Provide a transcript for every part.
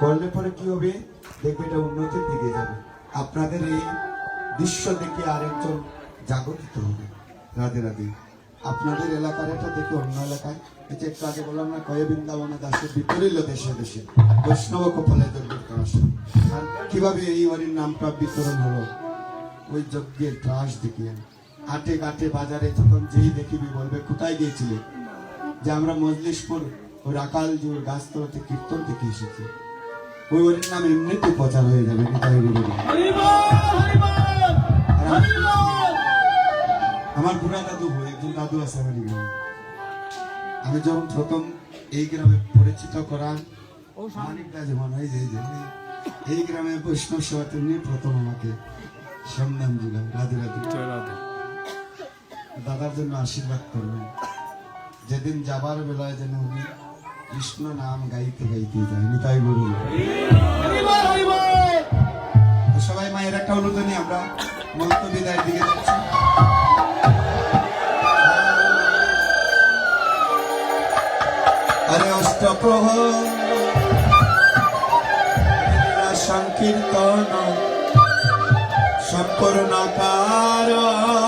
করলে পরে কি হবে? দেখবে এটা উন্নতির দিকে যাবে। আপনাদের এই দৃশ্য দেখে আরেকজন জাগরিত হবে। রাধে রাধে। আপনাদের এলাকার এটা দেখে অন্য এলাকায়। এই যে একটু আগে বললাম না, কয়ে বৃন্দাবনে দাসের বিপরীল দেশে দেশে। বৈষ্ণব কপালে আসে আর কীভাবে এই বাড়ির নামটা বিতরণ হলো? ওই যজ্ঞের ত্রাস দেখিয়ে হাটে ঘাটে বাজারে যখন যেই দেখিবি বলবে, কোথায় গিয়েছিলে? যে আমরা মজলিশপুর, ওই রাকাল যে ওই গাছতলাতে কীর্তন থেকে এসেছি। ওই ওর নাম এমনিতে প্রচার হয়ে যাবে আমার বুড়া দাদু একজন দাদু আছে আমার গ্রামে আমি যখন প্রথম এই গ্রামে পরিচিত করা মানিকদা যেমন এই যে এই গ্রামে বৈষ্ণব সেবা তেমনি প্রথম আমাকে সন্ধান দিলাম রাধে রাধে। দাদার জন্য আশীর্বাদ করবেন যেদিন যাবার বেলায় যেন উনি কৃষ্ণ নাম গাইতে গাইতে যায় নিতাই গুরু সবাই মায়ের একটা অনুদানে আমরা মন্ত বিদায়ের দিকে যাচ্ছি। আরে অষ্টপ্রহর লীলা সংকীর্তন সম্পূর্ণকার অষ্টপ্রহর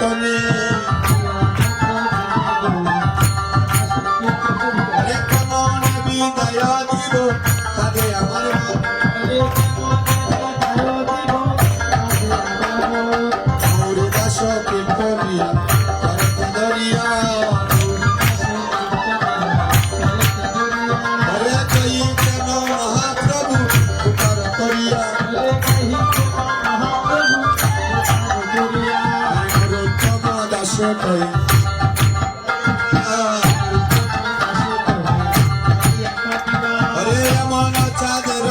তনে আরে আমার চাঁদের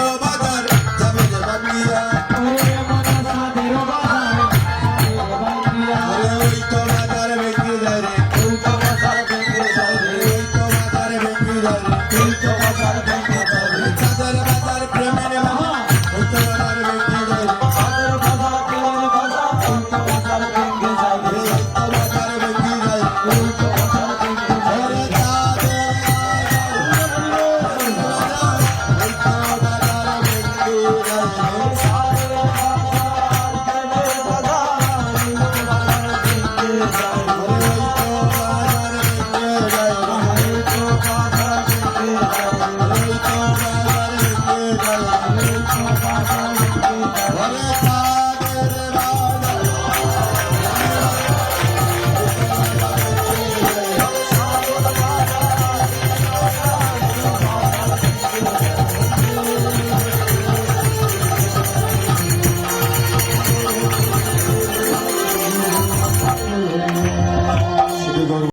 Baba, Baba,